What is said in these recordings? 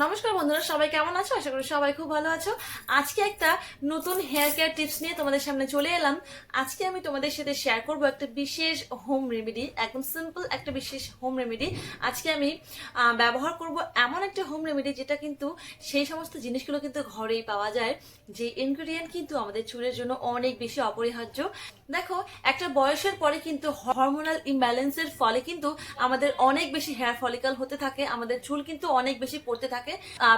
নমস্কার বন্ধুরা, সবাই কেমন আছো? আশা করি সবাই খুব ভালো আছো। আজকে একটা নতুন হেয়ার কেয়ার টিপস নিয়ে তোমাদের সামনে চলে এলাম। আজকে আমি তোমাদের সাথে শেয়ার করব একটা বিশেষ হোম রেমেডি একদম সিম্পল একটা বিশেষ হোম রেমেডি আজকে আমি ব্যবহার করব এমন একটা হোম রেমেডি যেটা কিন্তু সেই সমস্ত জিনিসগুলো কিন্তু ঘরেই পাওয়া যায়। যে ইনগ্রেডিয়েন্ট কিন্তু আমাদের চুলের জন্য অনেক বেশি অপরিহার্য। দেখো, একটা বয়সের পরে কিন্তু হরমোনাল ইমব্যালেন্সের ফলে কিন্তু আমাদের অনেক বেশি হেয়ার ফলিকাল হতে থাকে, আমাদের চুল কিন্তু অনেক বেশি পড়তে থাকে।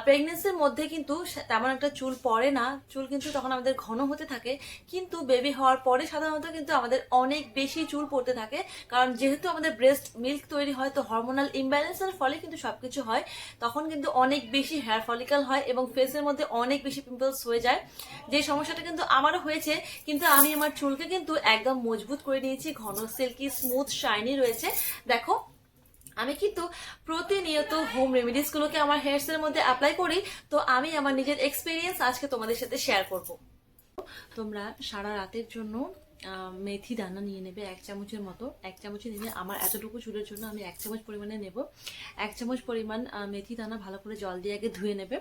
প্রেগনেন্সির মধ্যে কিন্তু তেমন একটা চুল পড়ে না। চুল কিন্তু তখন আমাদের ঘন হতে থাকে। কিন্তু বেবি হওয়ার পরে সাধারণত কিন্তু আমাদের অনেক বেশি চুল পড়তে থাকে। কারণ যেহেতু আমাদের ব্রেস্ট মিল্ক তৈরি হয়, তো হরমোনাল ইমব্যালেন্সের ফলে কিন্তু সবকিছু হয়। তখন কিন্তু অনেক বেশি হেয়ার ফলিকল হয় এবং ফেসের মধ্যে অনেক বেশি পিম্পলস হয়ে যায়। যে সমস্যাটা কিন্তু আমারও হয়েছে, কিন্তু আমি আমার চুলকে কিন্তু একদম মজবুত করে নিয়েছি। ঘন সিল্কি স্মুথ শাইনি রয়েছে। দেখো আমি কিন্তু প্রতিনিয়ত হোম রেমিডিসগুলোকে আমার হেয়ারসের মধ্যে অ্যাপ্লাই করি, তো আমি আমার নিজের এক্সপিরিয়েন্স আজকে তোমাদের সাথে শেয়ার করব। তোমরা সারা রাতের জন্য মেথি দানা নিয়ে নেবে এক চামচের মতো। এক চামচে নিয়ে আমার এতটুকু চুলের জন্য আমি এক চামচ পরিমাণে নেব। এক চামচ পরিমাণ মেথি দানা ভালো করে জল দিয়ে আগে ধুয়ে নেবে।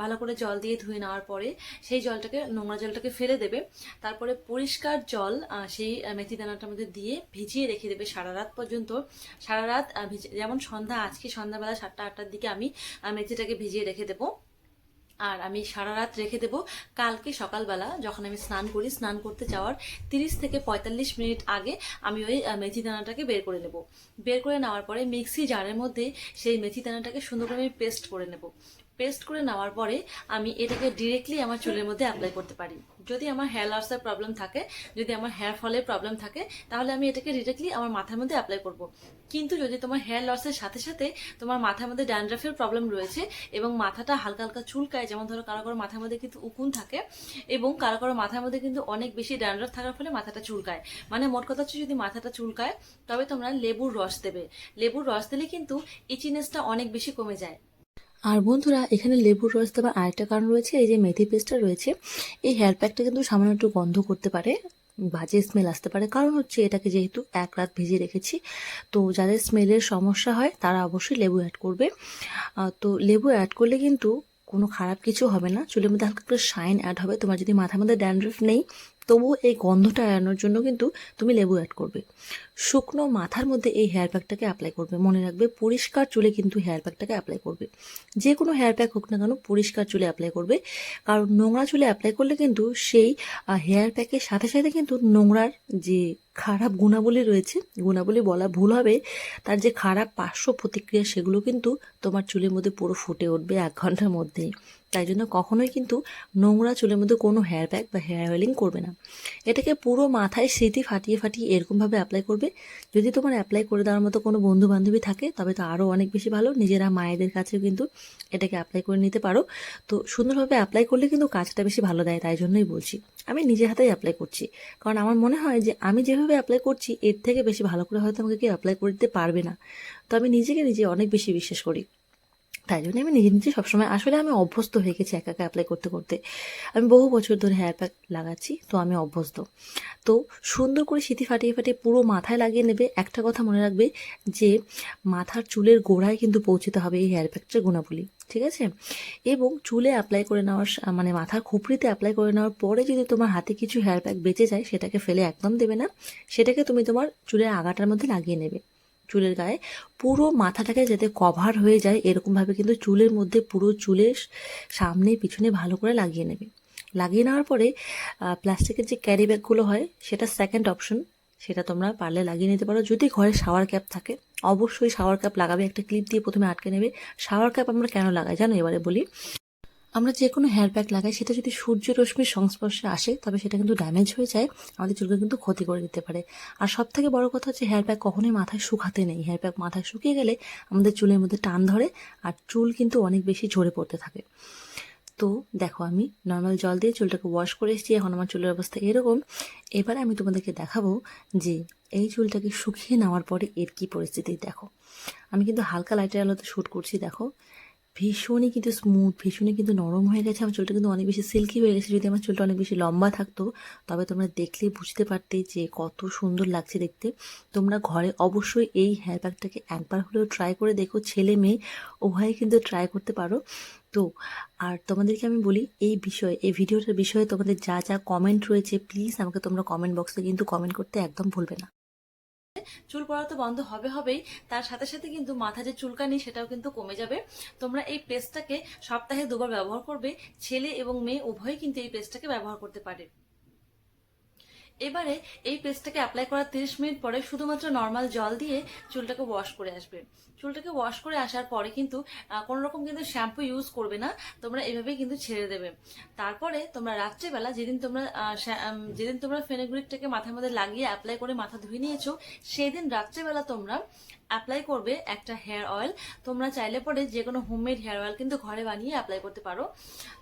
ভালো করে জল দিয়ে ধুয়ে নেওয়ার পরে সেই জলটাকে, নোংরা জলটাকে ফেলে দেবে। তারপরে পরিষ্কার জল সেই মেথি দানাটার মধ্যে দিয়ে ভিজিয়ে রেখে দেবে সারা রাত পর্যন্ত। সারা রাত যেমন সন্ধ্যা, আজকে সন্ধ্যাবেলা সাতটা, আটটার দিকে আমি মেথিটাকে ভিজিয়ে রেখে দেবো। আর আমি সারা রাত রেখে দেব। কালকে সকালবেলা যখন আমি স্নান করি, স্নান করতে যাওয়ার তিরিশ থেকে পঁয়তাল্লিশ মিনিট আগে আমি ওই মেথি দানাটাকে বের করে নেব। বের করে নেওয়ার পরে মিক্সি জারের মধ্যে সেই মেথি দানাটাকে সুন্দর করে আমি পেস্ট করে নেব। পেস্ট করে নেওয়ার পরে আমি এটাকে ডিরেক্টলি আমার চুলের মধ্যে অ্যাপ্লাই করতে পারি। যদি আমার হেয়ার লসের প্রবলেম থাকে, যদি আমার হেয়ার ফলের প্রবলেম থাকে, তাহলে আমি এটাকে ডিরেক্টলি আমার মাথার মধ্যে অ্যাপ্লাই করব। কিন্তু যদি তোমার হেয়ার লসের সাথে সাথে তোমার মাথার মধ্যে ড্যান্ড্রাফের প্রবলেম রয়েছে এবং মাথাটা হালকা হালকা চুলকায়, যেমন ধরো কারও কারও মাথার মধ্যে কিন্তু উকুন থাকে এবং কারও কারও মাথার মধ্যে কিন্তু অনেক বেশি ড্যান্ড্রাফ থাকার ফলে মাথাটা চুলকায়। মানে মোট কথা হচ্ছে যদি মাথাটা চুলকায়, তবে তোমরা লেবুর রস দেবে। লেবুর রস দিলে কিন্তু ইচিনেসটা অনেক বেশি কমে যায়। আর বন্ধুরা, এখানে লেবুর রস দেওয়ার আরেকটা কারণ রয়েছে, এই যে মেথি পেস্টটা রয়েছে, এই হেয়ার প্যাকটা কিন্তু সামান্য একটু গন্ধ করতে পারে, বাজে স্মেল আসতে পারে। কারণ হচ্ছে এটাকে যেহেতু এক রাত ভিজিয়ে রেখেছি, তো যাদের স্মেলের সমস্যা হয়, তারা অবশ্যই লেবু অ্যাড করবে। তো লেবু অ্যাড করলে কিন্তু কোনো খারাপ কিছু হবে না। চুলের মধ্যে হালকা করে শাইন অ্যাড হবে। তোমার যদি মাথার মধ্যে ড্যান্ড্রফ নেই তবুও এই গন্ধটা এড়ানোর জন্য কিন্তু তুমি লেবু অ্যাড করবে। শুকনো মাথার মধ্যে এই হেয়ার প্যাকটাকে অ্যাপ্লাই করবে। মনে রাখবে পরিষ্কার চুলে কিন্তু হেয়ার প্যাকটাকে অ্যাপ্লাই করবে। যে কোনো হেয়ার প্যাক হোক না কেন পরিষ্কার চুলে অ্যাপ্লাই করবে। কারণ নোংরা চুলে অ্যাপ্লাই করলে কিন্তু সেই হেয়ার প্যাকের সাথে সাথে কিন্তু নোংরার যে খারাপ গুণাবলী রয়েছে, গুণাবলী বলা ভুল হবে, তার যে খারাপ পার্শ্ব প্রতিক্রিয়া সেগুলো কিন্তু তোমার চুলের মধ্যে পুরো ফুটে উঠবে এক ঘণ্টার মধ্যেই। তাই জন্য কখনোই কিন্তু নোংরা চুলের মধ্যে কোনো হেয়ার ব্যাগ বা হেয়ার অয়েলিং করবে না। এটাকে পুরো মাথায় স্মৃতি ফাটিয়ে ফাটিয়ে এরকমভাবে অ্যাপ্লাই করবে। যদি তোমার অ্যাপ্লাই করে দেওয়ার মতো কোনো বন্ধু বান্ধবী থাকে, তবে তো আরও অনেক বেশি ভালো। নিজেরা মায়েদের কাছেও কিন্তু এটাকে অ্যাপ্লাই করে নিতে পারো। তো সুন্দরভাবে অ্যাপ্লাই করলে কিন্তু কাজটা বেশি ভালো দেয়, তাই জন্যই বলছি। আমি নিজের হাতেই অ্যাপ্লাই করছি। কারণ আমার মনে হয় যে আমি যেভাবে অ্যাপ্লাই করছি, এর থেকে বেশি ভালো করে হয়তো আমাকে কেউ অ্যাপ্লাই করতে পারবে না। তো আমি নিজেকে নিজে অনেক বেশি বিশ্বাস করি। তাই জন্য আমি নিজে নিজে সবসময়, আসলে আমি অভ্যস্ত হয়ে গেছি একা একা অ্যাপ্লাই করতে করতে। আমি বহু বছর ধরে হেয়ার প্যাক লাগাচ্ছি, তো আমি অভ্যস্ত। তো সুন্দর করে সিঁথি ফাটিয়ে ফাটিয়ে পুরো মাথায় লাগিয়ে নেবে, একটা কথা মনে রাখবে যে মাথার চুলের গোড়ায় কিন্তু পৌঁছতে হবে এই হেয়ার প্যাকটার গুণাবলী। ঠিক আছে? এবং চুলে অ্যাপ্লাই করে নেওয়ার মানে মাথার খুপড়িতে অ্যাপ্লাই করে নেওয়ার পরে যদি তোমার হাতে কিছু হেয়ার প্যাক বেঁচে যায়, সেটাকে ফেলে একদম দেবে না। সেটাকে তুমি তোমার চুলের আগাটার মধ্যে লাগিয়ে নেবে। চুলের গায়ে পুরো মাথাটাকে যাতে কভার হয়ে যায় এরকমভাবে কিন্তু চুলের মধ্যে পুরো চুলের সামনে পিছনে ভালো করে লাগিয়ে নেবে। লাগিয়ে নেওয়ার পরে প্লাস্টিকের যে ক্যারি ব্যাগগুলো হয়, সেটা সেকেন্ড অপশন সেটা তোমরা পারলে লাগিয়ে নিতে পারো। যদি ঘরে শাওয়ার ক্যাপ থাকে, অবশ্যই শাওয়ার ক্যাপ লাগাবে। একটা ক্লিপ দিয়ে প্রথমে আটকে নেবে। শাওয়ার ক্যাপ আমরা কেন লাগাই জানো? এবারে বলি। আমরা যে কোনো হেয়ার প্যাক লাগাই। সেটা যদি সূর্য রশ্মির সংস্পর্শে আসে, তবে সেটা কিন্তু ড্যামেজ হয়ে যায়। আমাদের চুলকে কিন্তু ক্ষতি করে দিতে পারে। আর সব থেকে বড় কথা হচ্ছে হেয়ার প্যাক কখনোই মাথায় শুকাতে নেই। হেয়ার প্যাক মাথায় শুকিয়ে গেলে আমাদের চুলের মধ্যে টান ধরে, আর চুল কিন্তু অনেক বেশি ঝরে পড়তে থাকে। তো দেখো আমি নর্মাল জল দিয়ে চুলটাকে ওয়াশ করে এসেছি, এখন আমার চুলের অবস্থা এরকম। এবারে আমি তোমাদেরকে দেখাবো যে এই চুলটাকে শুকিয়ে নেওয়ার পরে এর কি পরিস্থিতি, দেখো। আমি কিন্তু হালকা লাইটের আলোতে শ্যুট করছি, দেখো। ভীষণই কিন্তু স্মুথ ভীষণই কিন্তু নরম হয়ে গেছে। আমার চুলটা কিন্তু অনেক বেশি সিল্কি হয়ে গেছে, যদি আমার চুলটা অনেক বেশি লম্বা থাকতো, তবে তোমরা দেখলেই বুঝতে পারতে যে কত সুন্দর লাগছে দেখতে। তোমরা ঘরে অবশ্যই এই হেয়ার প্যাকটাকে একবার হলেও ট্রাই করে দেখো, ছেলে মেয়ে, উভয়ে কিন্তু ট্রাই করতে পারো। তো আর তোমাদেরকে আমি বলি, এই বিষয়ে, এই ভিডিওটার বিষয়ে তোমাদের যা যা কমেন্ট রয়েছে প্লিজ আমাকে তোমরা কমেন্ট বক্সে কিন্তু কমেন্ট করতে একদম ভুলবে না। চুল পড়া তো বন্ধ হবে হবেই, তার সাথে সাথে কিন্তু মাথা যে চুলকানি, সেটাও কিন্তু কমে যাবে। তোমরা এই পেস্টটাকে সপ্তাহে দুবার ব্যবহার করবে, ছেলে এবং মেয়ে উভয়ই কিন্তু এই পেস্টটাকে ব্যবহার করতে পারে। এবারে এই পেস্টটাকে অ্যাপ্লাই করার তিরিশ মিনিট পরে শুধুমাত্র নর্মাল জল দিয়ে চুলটাকে ওয়াশ করে আসবে। চুলটাকে ওয়াশ করে আসার পরে কিন্তু কোনো রকম কিন্তু শ্যাম্পু ইউজ করবে না। তোমরা এভাবেই কিন্তু ছেড়ে দেবে। তারপরে তোমরা রাত্রেবেলা যেদিন তোমরা যেদিন তোমরা ফেনেগ্রিকটাকে মাথার মধ্যে লাগিয়ে অ্যাপ্লাই করে মাথা ধুয়ে নিয়েছো সেই দিন রাত্রেবেলা তোমরা অ্যাপ্লাই করবে একটা হেয়ার অয়েল তোমরা চাইলে পরে যে কোনো হোমমেড হেয়ার অয়েল কিন্তু ঘরে বানিয়ে অ্যাপ্লাই করতে পারো।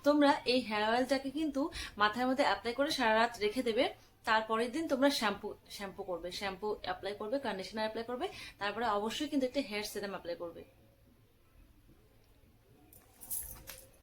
তোমরা এই হেয়ার অয়েলটাকে কিন্তু মাথার মধ্যে অ্যাপ্লাই করে সারা রাত রেখে দেবে। তারপরের দিন তোমরা শ্যাম্পু শ্যাম্পু করবে শ্যাম্পু অ্যাপ্লাই করবে কন্ডিশনার অ্যাপ্লাই করবে, তারপরে অবশ্যই কিন্তু একটা হেয়ার সিরাম অ্যাপ্লাই করবে।